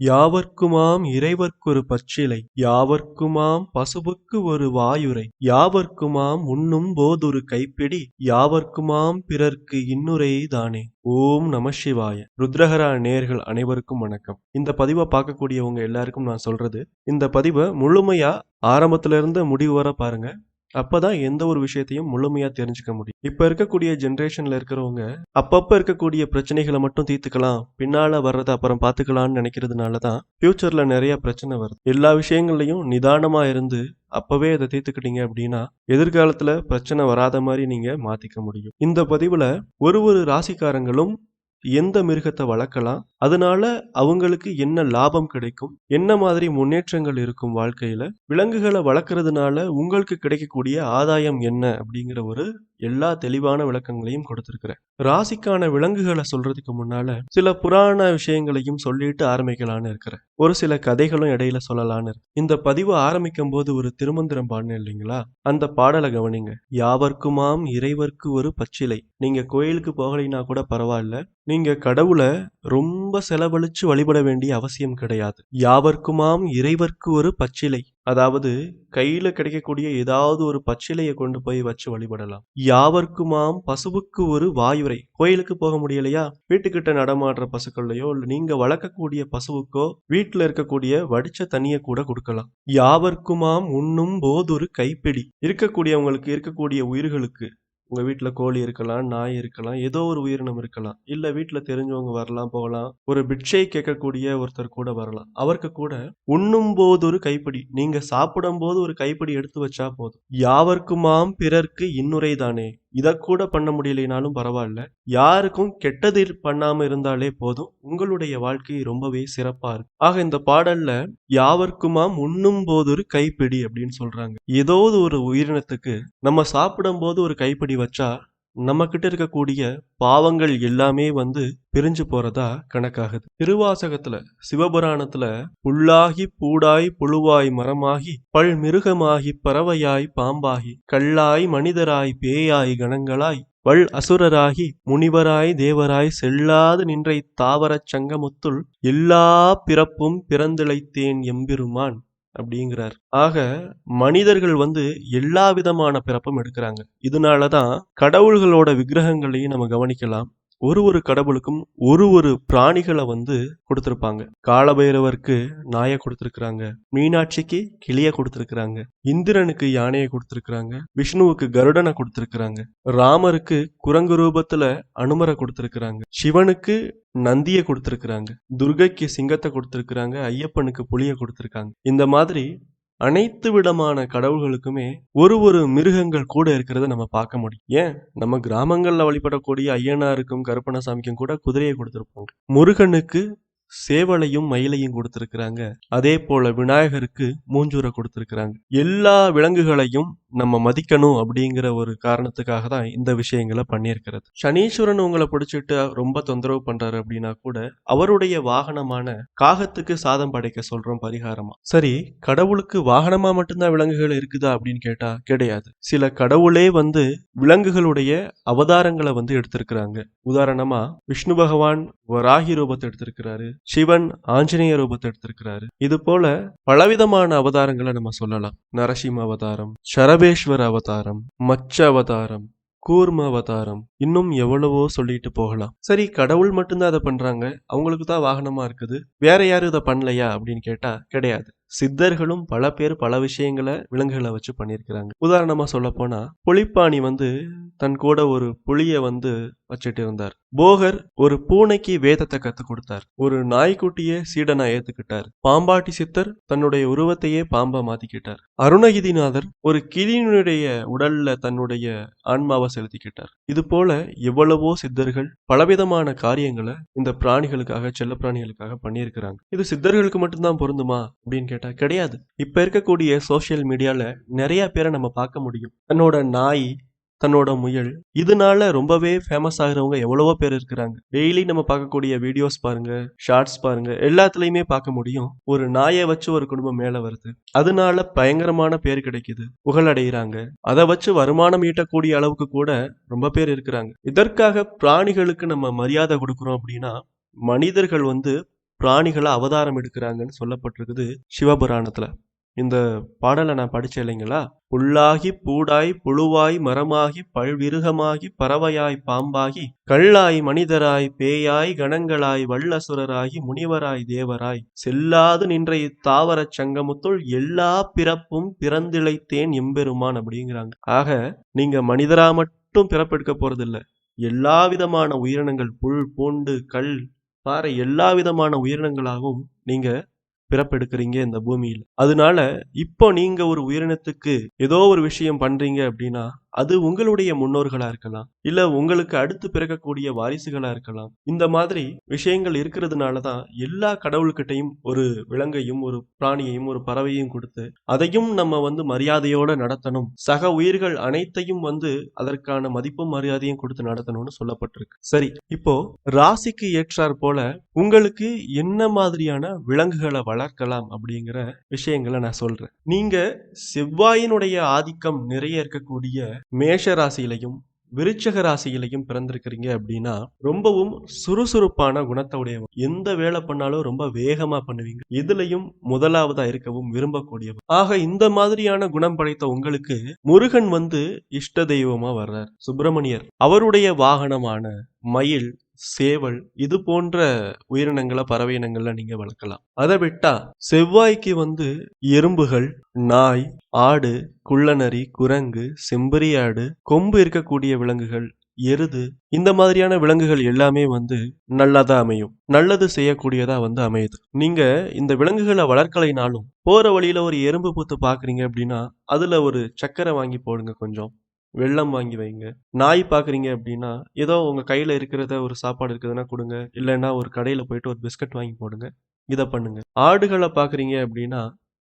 யாவர்க்குமாம் இறைவர்க்கொரு பச்சிலை யாவர்க்குமாம் பசுவுக்கு ஒரு வாயுரை யாவர்க்குமாம் உண்ணும் போதொரு கைப்பிடி யாவர்க்குமாம் பிறர்க்கு இன்னுரை தானே. ஓம் நம சிவாய. ருத்ரஹரா நேர்கள் அனைவருக்கும் வணக்கம். இந்த பதிவை பார்க்கக்கூடியவங்க எல்லாருக்கும் நான் சொல்றது இந்த பதிவை முழுமையா ஆரம்பத்துல இருந்து முடிவு வர பாருங்க. அப்பதான் எந்த ஒரு விஷயத்தையும் முழுமையா தெரிஞ்சுக்க முடியும். இப்ப இருக்கக்கூடிய ஜென்ரேஷன்ல இருக்கிறவங்க அப்பப்ப இருக்கக்கூடிய பிரச்சனைகளை மட்டும் தீர்த்துக்கலாம் பின்னால வர்றதை அப்புறம் பாத்துக்கலாம்னு நினைக்கிறதுனால தான் ஃபியூச்சர்ல நிறைய பிரச்சனை வருது. எல்லா விஷயங்கள்லையும் நிதானமா இருந்து அப்பவே அதை தீர்த்துக்கிட்டீங்க அப்படின்னா எதிர்காலத்துல பிரச்சனை வராத மாதிரி நீங்க மாத்திக்க முடியும். இந்த பதிவுல ஒரு ஒரு ராசிக்காரங்களும் எந்த மிருகத்தை வளர்க்கலாம் அதனால அவங்களுக்கு என்ன லாபம் கிடைக்கும் என்ன மாதிரி முன்னேற்றங்கள் இருக்கும் வாழ்க்கையில? விலங்குகளை வளர்க்கறதுனால உங்களுக்கு கிடைக்கக்கூடிய ஆதாயம் என்ன அப்படிங்கிற ஒரு எல்லா தெளிவான விளக்கங்களையும் கொடுத்திருக்கிறேன் ராசிக்கான விலங்குகளை சொல்றதுக்கு முன்னால சில புராண விஷயங்களையும் சொல்லிட்டு ஆரம்பிக்கலான்னு இருக்கிறேன். ஒரு சில கதைகளும் இடையில சொல்லலான்னு இருக்கு. இந்த பதிவு ஆரம்பிக்கும் போது ஒரு திருமந்திரம் பாடணும் இல்லைங்களா? அந்த பாடலை கவனிங்க. யாவர்க்குமாம் இறைவர்க்கு ஒரு பச்சிலை. நீங்க கோயிலுக்கு போகலைன்னா கூட பரவாயில்ல. நீங்க கடவுளை ரொம்ப செலவழிச்சு வழிபட வேண்டிய அவசியம் கிடையாது. யாவர்க்குமாம் இறைவர்க்கு ஒரு பச்சிலை. அதாவது கையில கிடைக்கக்கூடிய ஏதாவது ஒரு பச்சிலையை கொண்டு போய் வச்சு வழிபடலாம். யாவர்க்குமாம் பசுவுக்கு ஒரு வாயுரை. கோயிலுக்கு போக முடியலையா? வீட்டுக்கிட்ட நடமாடுற பசுக்கள்லையோ இல்ல நீங்க வளர்க்கக்கூடிய பசுவுக்கோ வீட்டுல இருக்கக்கூடிய வடிச்ச தண்ணிய கூட கொடுக்கலாம். யாவர்க்குமாம் உண்ணும் போதொரு கைப்பிடி. இருக்கக்கூடியவங்களுக்கு இருக்கக்கூடிய உயிர்களுக்கு உங்க வீட்டுல கோழி இருக்கலாம் நாய் இருக்கலாம் ஏதோ ஒரு உயிரினம் இருக்கலாம். இல்ல வீட்டுல தெரிஞ்சவங்க வரலாம் போகலாம். ஒரு பிட்சை கேட்கக்கூடிய ஒருத்தர் கூட வரலாம். அவருக்கு கூட உண்ணும் போது ஒரு கைப்பிடி நீங்க சாப்பிடும் போது ஒரு கைப்பிடி எடுத்து வச்சா போதும். யாவர்க்குமாம் பிறர்க்கு இன்னுரை தானே? இதை கூட பண்ண முடியலைனாலும் பரவாயில்ல. யாருக்கும் கெட்டது பண்ணாம இருந்தாலே போதும். உங்களுடைய வாழ்க்கை ரொம்பவே சிறப்பா இருக்கு. ஆக இந்த பாடல்ல யாவர்க்குமாம் உண்ணும் போது ஒரு கைப்பிடி அப்படின்னு சொல்றாங்க. ஏதோ ஒரு உயிரினத்துக்கு நம்ம சாப்பிடும் போது ஒரு கைப்பிடி வச்சா நம்ம கிட்ட இருக்கக்கூடிய பாவங்கள் எல்லாமே வந்து பிரிஞ்சு போறதா கணக்காகுது. திருவாசகத்துல சிவபுராணத்துல புல்லாகி பூடாய் புழுவாய் மரமாகி பல் மிருகமாகி பறவையாய் பாம்பாகி கல்லாய் மனிதராய் பேயாய் கணங்களாய் வள் அசுரராகி முனிவராய் தேவராய் செல்லாது நின்ற தாவரச் சங்கமுத்துள் எல்லா பிறப்பும் பிறந்திழைத்தேன் எம்பெருமான். அப்படிங்கிறார். ஆக மனிதர்கள் வந்து எல்லா விதமான பிறப்பும் எடுக்கிறாங்க. இதனாலதான் கடவுள்களோட விக்கிரகங்களையும் நம்ம கவனிக்கலாம். ஒரு ஒரு கடவுளுக்கும் ஒரு ஒரு பிராணிகளை வந்து கொடுத்துருப்பாங்க. காலபைரவருக்கு நாயை கொடுத்துருக்குறாங்க. மீனாட்சிக்கு கிளிய கொடுத்துருக்குறாங்க. இந்திரனுக்கு யானையை கொடுத்துருக்குறாங்க. விஷ்ணுவுக்கு கருடனை கொடுத்துருக்குறாங்க. ராமருக்கு குரங்கு ரூபத்துல அனுமரை கொடுத்துருக்குறாங்க. சிவனுக்கு நந்தியை கொடுத்துருக்குறாங்க. துர்கைக்கு சிங்கத்தை கொடுத்துருக்குறாங்க. ஐயப்பனுக்கு புலியை கொடுத்துருக்காங்க. இந்த மாதிரி அனைத்து விதமான கடவுள்களுக்குமே ஒரு ஒரு மிருகங்கள் கூட இருக்கிறத நம்ம பார்க்க முடியும். ஏன்? நம்ம கிராமங்கள்ல வழிபடக்கூடிய ஐயனாருக்கும் கருப்பணசாமிக்கும் கூட குதிரையை கொடுத்துருப்பாங்க. முருகனுக்கு சேவலையும் மயிலையும் கொடுத்திருக்கிறாங்க. அதே போல விநாயகருக்கு மூஞ்சூரை கொடுத்திருக்கிறாங்க. எல்லா விலங்குகளையும் நம்ம மதிக்கணும் அப்படிங்கிற ஒரு காரணத்துக்காக தான் இந்த விஷயங்களை பண்ணியிருக்கிறது. சனீஸ்வரன் உங்களை பிடிச்சிட்டு ரொம்ப தொந்தரவு பண்றாரு அப்படின்னா கூட அவருடைய வாகனமான காகத்துக்கு சாதம் படைக்க சொல்றோம் பரிகாரமா. சரி கடவுளுக்கு வாகனமா மட்டும்தான் விலங்குகள் இருக்குதா அப்படின்னு கேட்டா கிடையாது. சில கடவுளே வந்து விலங்குகளுடைய அவதாரங்களை வந்து எடுத்திருக்கிறாங்க. உதாரணமா விஷ்ணு பகவான் வராகி ரூபத்தை எடுத்திருக்கிறாரு சிவன் ஆஞ்சநேய ரூபத்தை எடுத்திருக்கிறாரு. இது போல பலவிதமான அவதாரங்களை நம்ம சொல்லலாம். நரசிம்ம அவதாரம் சரபேஸ்வர அவதாரம் மச்ச அவதாரம் கூர்ம அவதாரம் இன்னும் எவ்வளவோ சொல்லிட்டு போகலாம். சரி கடவுள் மட்டும்தான் அதை பண்றாங்க. அவங்களுக்கு தான் வாகனமா இருக்குது. வேற யாரும் இதை பண்ணலையா அப்படின்னு கேட்டா கிடையாது. சித்தர்களும் பல பேர் பல விஷயங்களை விலங்குகளை வச்சு பண்ணியிருக்கிறாங்க. உதாரணமா சொல்ல போனா புலிப்பாணி வந்து தன் கூட ஒரு புலிய வந்து வச்சுட்டு இருந்தார். போகர் ஒரு பூனைக்கு வேதத்தை கத்து கொடுத்தார். ஒரு நாய்க்குட்டியை சீடனா ஏத்துக்கிட்டார். பாம்பாட்டி சித்தர் தன்னுடைய உருவத்தையே பாம்பா மாத்திக்கிட்டார். அருணகிரிநாதர் ஒரு கிளியினுடைய உடல்ல தன்னுடைய ஆன்மாவை செலுத்திக்கிட்டார். இது போல எவ்வளவோ சித்தர்கள் பலவிதமான காரியங்களை இந்த பிராணிகளுக்காக செல்ல பிராணிகளுக்காக பண்ணியிருக்கிறாங்க. இது சித்தர்களுக்கு மட்டும்தான் பொருந்துமா அப்படின்னு கேட்டால் கிடையாது. இப்போ இருக்கக்கூடிய சோஷியல் மீடியாவில் நிறைய பேரை நம்ம பார்க்க முடியும். தன்னோட நாய் தன்னோட முயல் இதனால ரொம்பவே ஃபேமஸ் ஆகுறவங்க எவ்வளவோ பேர் இருக்கிறாங்க. டெய்லி நம்ம பார்க்கக்கூடிய வீடியோஸ் பாருங்க ஷார்ட்ஸ் பாருங்க எல்லாத்துலயுமே பார்க்க முடியும். ஒரு நாயை வச்சு ஒரு குடும்பம் மேல வருது. அதனால பயங்கரமான பேர் கிடைக்குது. புகழடைகிறாங்க அதை வச்சு வருமானம் ஈட்டக்கூடிய அளவுக்கு கூட ரொம்ப பேர் இருக்கிறாங்க. இதற்காக பிராணிகளுக்கு நம்ம மரியாதை கொடுக்குறோம் அப்படின்னா மனிதர்கள் வந்து பிராணிகளை அவதாரம் எடுக்கிறாங்கன்னு சொல்லப்பட்டிருக்குது சிவபுராணத்தில் இந்த பாடலை நான் படித்தேன் இல்லைங்களா? புல்லாகி பூடாய் புழுவாய் மரமாகி பல்விருகமாகி பறவையாய் பாம்பாகி கல்லாய் மனிதராய் பேயாய் கணங்களாய் வல்லசுரராகி முனிவராய் தேவராய் செல்லாது நின்ற இத்தாவரச் சங்கமத்துள் எல்லா பிறப்பும் பிறந்திழைத்தேன் எம்பெருமான் அப்படிங்கிறாங்க. ஆக நீங்க மனிதரா மட்டும் பிறப்பெடுக்க போகிறதில்ல எல்லா விதமான உயிரினங்கள் புல், பூண்டு, கல், பாரு எல்லா விதமான உயிரினங்களாகவும் நீங்க பிறப்பெடுக்கிறீங்க இந்த பூமியில். அதனால இப்போ நீங்க ஒரு உயிரினத்துக்கு ஏதோ ஒரு விஷயம் பண்றீங்க அப்படின்னா, அது உங்களுடைய முன்னோர்களா இருக்கலாம். இல்ல உங்களுக்கு அடுத்து பிறக்கக்கூடிய வாரிசுகளா இருக்கலாம். இந்த மாதிரி விஷயங்கள் இருக்கிறதுனால தான் எல்லா கடவுள்கிட்டையும் ஒரு விலங்கையும், ஒரு பிராணியையும், ஒரு பறவையும் கொடுத்து அதையும் நம்ம வந்து மரியாதையோட நடத்தணும். சக உயிர்கள் அனைத்தையும் வந்து அதற்கான மதிப்பும், மரியாதையும் கொடுத்து நடத்தணும்னு சொல்லப்பட்டிருக்கு. சரி, இப்போ ராசிக்கு ஏற்றார் போல உங்களுக்கு என்ன மாதிரியான விலங்குகளை வளர்க்கலாம் அப்படிங்கிற விஷயங்களை நான் சொல்றேன். நீங்க செவ்வாயினுடைய ஆதிக்கம் நிறைய இருக்கக்கூடிய மேஷ ராசியிலையும் விருச்சக ராசியிலையும் பிறந்திருக்கிறீங்க அப்படின்னா, ரொம்பவும் சுறுசுறுப்பான குணத்த எந்த வேலை பண்ணாலும் ரொம்ப வேகமா பண்ணுவீங்க. இதுலயும் முதலாவதா இருக்கவும் விரும்பக்கூடியவர். ஆக இந்த மாதிரியான குணம் படைத்த உங்களுக்கு முருகன் வந்து இஷ்ட தெய்வமா வர்றார். சுப்பிரமணியர். அவருடைய வாகனமான மயில், சேவல் இது போன்ற உயிரினங்களை பறவை இனங்களில் நீங்க வளர்க்கலாம். அதை விட்டா செவ்வாய்க்கு வந்து எறும்புகள், நாய், ஆடு, குள்ளநரி, குரங்கு, செம்பரியாடு, கொம்பு இருக்கக்கூடிய விலங்குகள், எருது இந்த மாதிரியான விலங்குகள் எல்லாமே வந்து நல்லதா அமையும். நல்லது செய்யக்கூடியதா வந்து அமையுது. நீங்க இந்த விலங்குகளை வளர்க்கலைனாலும், போற வழியில ஒரு எறும்பு பூத்து பார்க்குறீங்க அப்படின்னா, அதுல ஒரு சக்கரை வாங்கி போடுங்க கொஞ்சம். வெல்லம் வாங்கி வைங்க. நாய் பார்க்குறீங்க அப்படின்னா, ஏதோ உங்கள் கையில் இருக்கிறத ஒரு சாப்பாடு இருக்குதுன்னா கொடுங்க இல்லைன்னா ஒரு கடையில் போயிட்டு ஒரு பிஸ்கட் வாங்கி போடுங்க. இதை பண்ணுங்க. ஆடுகளை பார்க்குறீங்க அப்படின்னா,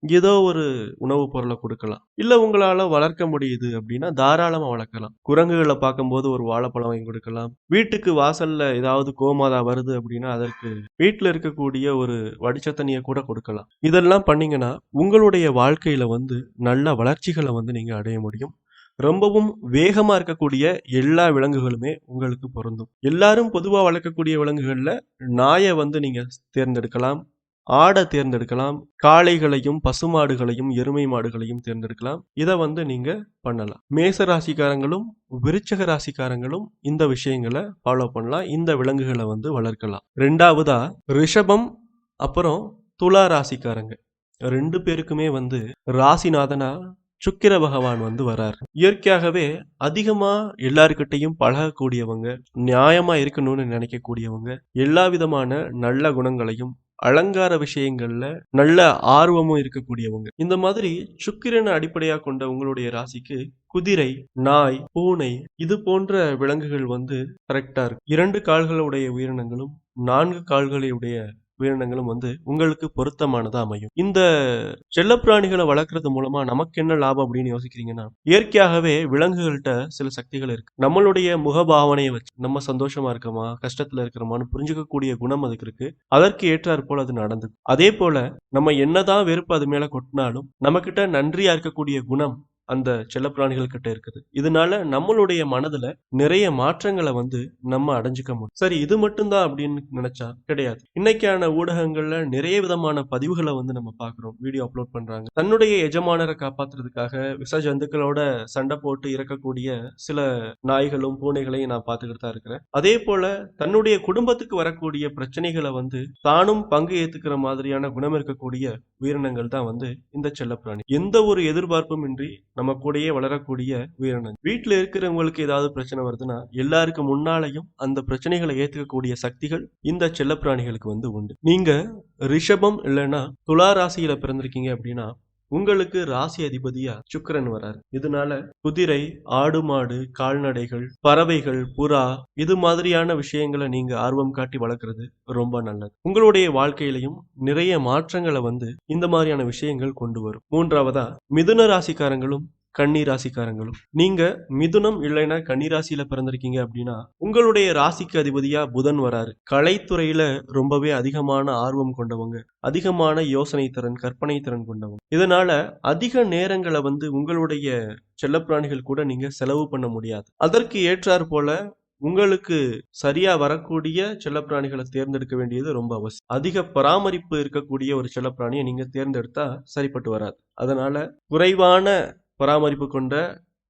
ஏதோ ஒரு உணவுப் பொருளை கொடுக்கலாம் இல்லை உங்களால் வளர்க்க முடியுது அப்படின்னா, தாராளமாக வளர்க்கலாம். குரங்குகளை பார்க்கும்போது ஒரு வாழைப்பழம் வாங்கி கொடுக்கலாம் வீட்டுக்கு வாசலில் ஏதாவது கோமாதா வருது அப்படின்னா, அதற்கு வீட்டில் இருக்கக்கூடிய ஒரு வடிச்ச தண்ணியை கூட கொடுக்கலாம் இதெல்லாம் பண்ணிங்கன்னா உங்களுடைய வாழ்க்கையில் வந்து நல்ல வளர்ச்சிகளை வந்து நீங்கள் அடைய முடியும். ரொம்பவும் வேகமாக இருக்கக்கூடிய எல்லா விலங்குகளுமே உங்களுக்கு பொருந்தும். எல்லாரும் பொதுவாக வளர்க்கக்கூடிய விலங்குகளில் நாயை வந்து நீங்கள் தேர்ந்தெடுக்கலாம். ஆடை தேர்ந்தெடுக்கலாம். காளைகளையும், பசுமாடுகளையும், எருமை மாடுகளையும் தேர்ந்தெடுக்கலாம். இதை வந்து நீங்கள் பண்ணலாம். மேச ராசிக்காரங்களும், விருச்சக ராசிக்காரங்களும் இந்த விஷயங்களை ஃபாலோ பண்ணலாம். இந்த விலங்குகளை வந்து வளர்க்கலாம். ரெண்டாவதா ரிஷபம், அப்புறம் துலா ராசிக்காரங்க. ரெண்டு பேருக்குமே வந்து ராசிநாதனா சுக்கிர பகவான் வந்து வரார். இயற்கையாகவே அதிகமா எல்லார்கிட்டயும் பழகக்கூடியவங்க, நியாயமா இருக்கணும்னு நினைக்கக்கூடியவங்க, எல்லா விதமான நல்ல குணங்களையும், அலங்கார விஷயங்கள்ல நல்ல ஆர்வமும் இருக்கக்கூடியவங்க. இந்த மாதிரி சுக்கிரனை அடிப்படையா கொண்ட உங்களுடைய ராசிக்கு குதிரை, நாய், பூனை இது போன்ற விலங்குகள் வந்து கரெக்டா இருக்கு இரண்டு கால்களுடைய உயிரினங்களும், நான்கு கால்களுடைய உயிரினங்களும் வந்து உங்களுக்கு பொருத்தமானதா அமையும். இந்த செல்லப்பிராணிகளை வளர்க்கறது மூலமா நமக்கு என்ன லாபம் அப்படின்னு யோசிக்கிறீங்கன்னா, இயற்கையாகவே விலங்குகள்கிட்ட சில சக்திகள் இருக்கு. நம்மளுடைய முகபாவனையை வச்சு நம்ம சந்தோஷமா இருக்கோமா, கஷ்டத்துல இருக்கிறோமான்னு புரிஞ்சுக்கக்கூடிய குணம் அதுக்கு இருக்கு. அதற்கு ஏற்றாற் போல அது அதே போல் நம்ம என்னதான் வெறுப்பு அது மேல கொட்டினாலும் நம்மக்கிட்ட நன்றியா இருக்கக்கூடிய குணம் அந்த செல்லப்பிராணிகள் கிட்ட இருக்குது. இதனால நம்மளுடைய மனதுல நிறைய மாற்றங்களை வந்து நம்ம அடைஞ்சுக்க முடியும். சரி இது மட்டும்தான் அப்படின்னு நினைச்சா கிடையாது. இன்னைக்கான ஊடகங்கள்ல நிறைய விதமான பதிவுகளை வந்து நம்ம பாக்குறோம் வீடியோ அப்லோட் பண்றாங்க. தன்னுடைய எஜமானரை காப்பாத்துறதுக்காக விச ஜந்துக்களோட சண்டை போட்டு இறக்கக்கூடிய சில நாய்களும், பூனைகளையும் நான் பார்த்துக்கிட்டு தான் இருக்கிறேன். அதேபோல தன்னுடைய குடும்பத்துக்கு வரக்கூடிய பிரச்சனைகளை வந்து தானும் பங்கு ஏத்துக்கிற மாதிரியான குணம் இருக்கக்கூடிய உயிரினங்கள் தான் வந்து இந்த செல்லப்பிராணி. எந்த ஒரு எதிர்பார்ப்பும் இன்றி நம்ம கூடயே வளரக்கூடிய உயிரினங்கள். வீட்டில் இருக்கிறவங்களுக்கு ஏதாவது பிரச்சனை வருதுன்னா, எல்லாருக்கு முன்னாலையும் அந்த பிரச்சனைகளை ஏத்துக்கக்கூடிய சக்திகள் இந்த செல்லப்பிராணிகளுக்கு வந்து உண்டு. நீங்க ரிஷபம் இல்லன்னா துலா ராசியில பிறந்திருக்கீங்க அப்படின்னா, உங்களுக்கு ராசி அதிபதியா சுக்கரன் வராரு. இதனால குதிரை, ஆடு, மாடு, கால்நடைகள், பறவைகள், புறா இது மாதிரியான விஷயங்களை நீங்க ஆர்வம் காட்டி வளர்க்குறது ரொம்ப நல்லது. உங்களுடைய வாழ்க்கையிலையும் நிறைய மாற்றங்களை வந்து இந்த மாதிரியான விஷயங்கள் கொண்டு வரும். மூன்றாவதா மிதுன ராசிக்காரங்களும், கன்னி ராசிக்காரங்களும். நீங்க மிதுனம் இல்லைன்னா கன்னி ராசியில பிறந்திருக்கீங்க அப்படின்னா, உங்களுடைய ராசிக்கு அதிபதியா புதன் வராரு. கலைத்துறையில ரொம்பவே அதிகமான ஆர்வம் கொண்டவங்க. அதிகமான யோசனை திறன், கற்பனை திறன் கொண்டவங்க. இதனால அதிக நேரங்களை வந்து உங்களுடைய செல்லப்பிராணிகள் கூட நீங்க செலவு பண்ண முடியாது. அதற்கு ஏற்றார் போல உங்களுக்கு சரியா வரக்கூடிய செல்லப்பிராணிகளை தேர்ந்தெடுக்க வேண்டியது ரொம்ப அவசியம். அதிக பராமரிப்பு இருக்கக்கூடிய ஒரு செல்லப்பிராணியை நீங்க தேர்ந்தெடுத்தா சரிப்பட்டு வராது. அதனால குறைவான பராமரிப்பு கொண்ட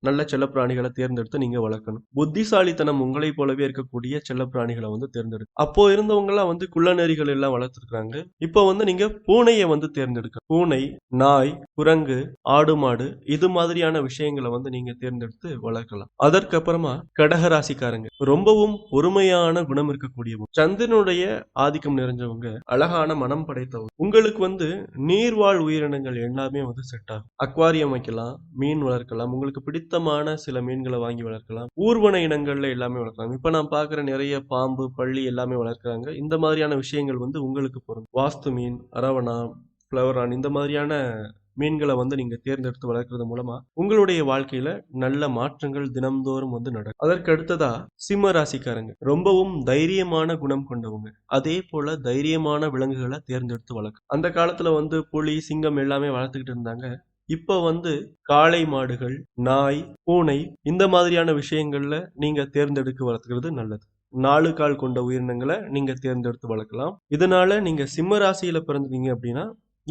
நல்ல செல்லப்பிராணிகளை தேர்ந்தெடுத்து நீங்க வளர்க்கணும். புத்திசாலித்தனம் உங்களைப் போலவே இருக்கக்கூடிய செல்லப்பிராணிகளை வந்து தேர்ந்தெடுக்க அப்போ இருந்தவங்கலாம் வந்து குள்ளநெறிகள் எல்லாம் வளர்த்துருக்காங்க. இப்போ வந்து நீங்க பூனையை வந்து தேர்ந்தெடுக்க பூனை, நாய், குரங்கு, ஆடு, மாடு இது மாதிரியான விஷயங்கள வந்து நீங்க தேர்ந்தெடுத்து வளர்க்கலாம். அதற்கப்புறமா கடக ராசிக்காரங்க. ரொம்பவும் பொறுமையான குணம் இருக்கக்கூடியவங்க. சந்திரனுடைய ஆதிக்கம் நிறைஞ்சவங்க. அழகான மனம் படைத்தவங்க. உங்களுக்கு வந்து நீர்வாழ் உயிரினங்கள் எல்லாமே வந்து செட் ஆகும். அக்வாரியம் வைக்கலாம், மீன் வளர்க்கலாம். உங்களுக்கு பிடித்தமான சில மீன்களை வாங்கி வளர்க்கலாம். ஊர்வன இனங்கள்ல எல்லாமே வளர்க்கலாம். இப்ப நான் பார்க்குற நிறைய பாம்பு, பள்ளி எல்லாமே வளர்க்குறாங்க. இந்த மாதிரியான விஷயங்கள் வந்து உங்களுக்கு பொருந்தும். வாஸ்து மீன், அரவணா, ஃப்ளவரான் இந்த மாதிரியான மீன்களை வந்து நீங்க தேர்ந்தெடுத்து வளர்க்கறது மூலமா உங்களுடைய வாழ்க்கையில நல்ல மாற்றங்கள் தினம்தோறும் வந்து நடக்கும். அதற்கு அடுத்ததா சிம்ம ராசிக்காரங்க. ரொம்பவும் தைரியமான குணம் கொண்டவங்க. அதே போல தைரியமான விலங்குகளை தேர்ந்தெடுத்து வளர்க்கும் அந்த காலத்துல வந்து புலி, சிங்கம் எல்லாமே வளர்த்துக்கிட்டு இருந்தாங்க. இப்ப வந்து காளை மாடுகள், நாய், பூனை இந்த மாதிரியான விஷயங்கள்ல நீங்க தேர்ந்தெடுத்து வளர்த்துக்கிறது நல்லது. நாலு கால் கொண்ட உயிரினங்களை நீங்க தேர்ந்தெடுத்து வளர்க்கலாம். இதனால நீங்க சிம்ம ராசியில பிறந்தீங்க அப்படின்னா,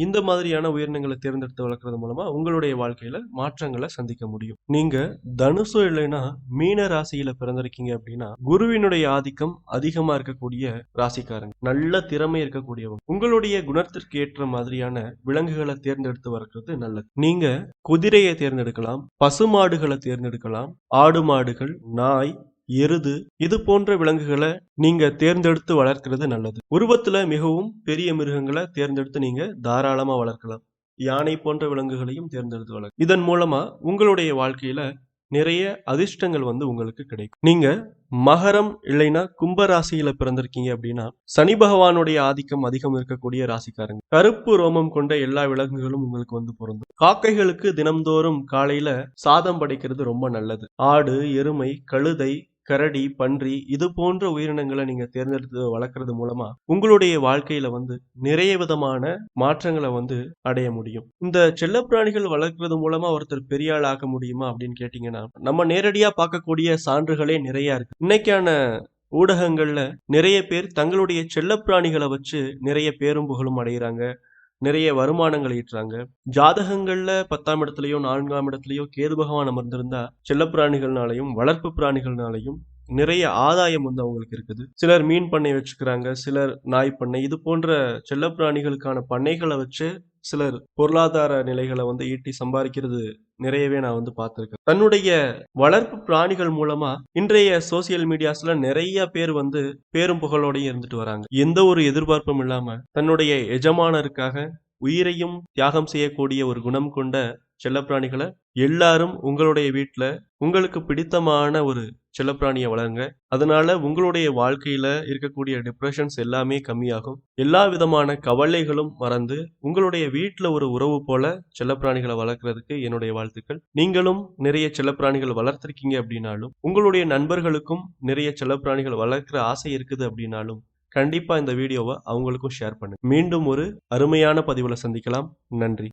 இந்த மாதிரியான உயிரினங்களை தேர்ந்தெடுத்து வளர்க்குறது மூலமாக உங்களுடைய வாழ்க்கையில் மாற்றங்களை சந்திக்க முடியும். நீங்கள் தனுசு இல்லைன்னா மீன ராசியில் பிறந்திருக்கீங்க அப்படின்னா, குருவினுடைய ஆதிக்கம் அதிகமாக இருக்கக்கூடிய ராசிக்காரங்க. நல்ல திறமை இருக்கக்கூடியவங்க. உங்களுடைய குணத்திற்கு ஏற்ற மாதிரியான விலங்குகளை தேர்ந்தெடுத்து வளர்க்குறது நல்லது. நீங்கள் குதிரையை தேர்ந்தெடுக்கலாம், பசுமாடுகளை தேர்ந்தெடுக்கலாம், ஆடு, மாடுகள், நாய், எருது இது போன்ற விலங்குகளை நீங்க தேர்ந்தெடுத்து வளர்க்கிறது நல்லது. உருவத்துல மிகவும் பெரிய மிருகங்களை தேர்ந்தெடுத்து நீங்க தாராளமா வளர்க்கலாம். யானை போன்ற விலங்குகளையும் தேர்ந்தெடுத்து வளர்க்க இதன் மூலமா உங்களுடைய வாழ்க்கையில நிறைய அதிர்ஷ்டங்கள் வந்து உங்களுக்கு கிடைக்கும். நீங்க மகரம் இல்லைன்னா கும்ப ராசியில பிறந்திருக்கீங்க அப்படின்னா, சனி பகவானுடைய ஆதிக்கம் அதிகம் இருக்கக்கூடிய ராசிக்காரங்க. கருப்பு ரோமம் கொண்ட எல்லா விலங்குகளும் உங்களுக்கு வந்து பொருந்தும். காக்கைகளுக்கு தினம்தோறும் காலையில சாதம் படைக்கிறது ரொம்ப நல்லது. ஆடு, எருமை, கழுதை, கரடி, பன்றி இது போன்ற உயிரினங்களை நீங்க தேர்ந்தெடுத்து வளர்க்கறது மூலமா உங்களுடைய வாழ்க்கையில வந்து நிறைய விதமான மாற்றங்களை வந்து அடைய முடியும். இந்த செல்லப்பிராணிகள் வளர்க்கறது மூலமா ஒருத்தர் பெரிய ஆள் ஆக முடியுமா அப்படின்னு கேட்டீங்கன்னா, நம்ம நேரடியா பார்க்கக்கூடிய சான்றுகளே நிறைய இருக்கு. இன்னைக்கான ஊடகங்கள்ல நிறைய பேர் தங்களுடைய செல்லப்பிராணிகளை வச்சு நிறைய பேரும் புகழும் அடைகிறாங்க நிறைய வருமானங்கள் ஈட்டுறாங்க. ஜாதகங்கள்ல பத்தாம் இடத்துலயோ நான்காம் இடத்துலயோ கேது பகவான் அமர்ந்திருந்தா செல்லப்பிராணிகள்னாலயும், வளர்ப்பு பிராணிகள்னாலையும் நிறைய ஆதாயம் வந்து அவங்களுக்கு இருக்குது. சிலர் மீன் பண்ணை வச்சுக்கிறாங்க. சிலர் நாய் பண்ணை. இது போன்ற செல்லப்பிராணிகளுக்கான பண்ணைகளை வச்சு சிலர் பொருளாதார நிலைகளை வந்து ஈட்டி சம்பாதிக்கிறது நிறையவே நான் வந்து பார்த்துருக்கேன் தன்னுடைய வளர்ப்பு பிராணிகள் மூலமா இன்றைய சோசியல் மீடியாஸ்ல நிறைய பேர் வந்து பேரும் புகழோடையும் இருந்துட்டு வராங்க. எந்த ஒரு எதிர்பார்ப்பும் இல்லாம தன்னுடைய எஜமானருக்காக உயிரையும் தியாகம் செய்யக்கூடிய ஒரு குணம் கொண்ட செல்லப்பிராணிகளை எல்லாரும் உங்களுடைய வீட்டில் உங்களுக்கு பிடித்தமான ஒரு செல்லப்பிராணியை வளருங்க. அதனால உங்களுடைய வாழ்க்கையில இருக்கக்கூடிய டிப்ரெஷன்ஸ் எல்லாமே கம்மியாகும். எல்லா விதமான கவலைகளும் மறந்து உங்களுடைய வீட்டில் ஒரு உறவு போல செல்லப்பிராணிகளை வளர்க்கறதுக்கு என்னுடைய வாழ்த்துக்கள். நீங்களும் நிறைய செல்லப்பிராணிகள் வளர்த்திருக்கீங்க அப்படின்னாலும், உங்களுடைய நண்பர்களுக்கும் நிறைய செல்லப்பிராணிகள் வளர்க்குற ஆசை இருக்குது அப்படின்னாலும், கண்டிப்பா இந்த வீடியோவை அவங்களுக்கும் ஷேர் பண்ணுங்க. மீண்டும் ஒரு அருமையான பதிவுல சந்திக்கலாம். நன்றி.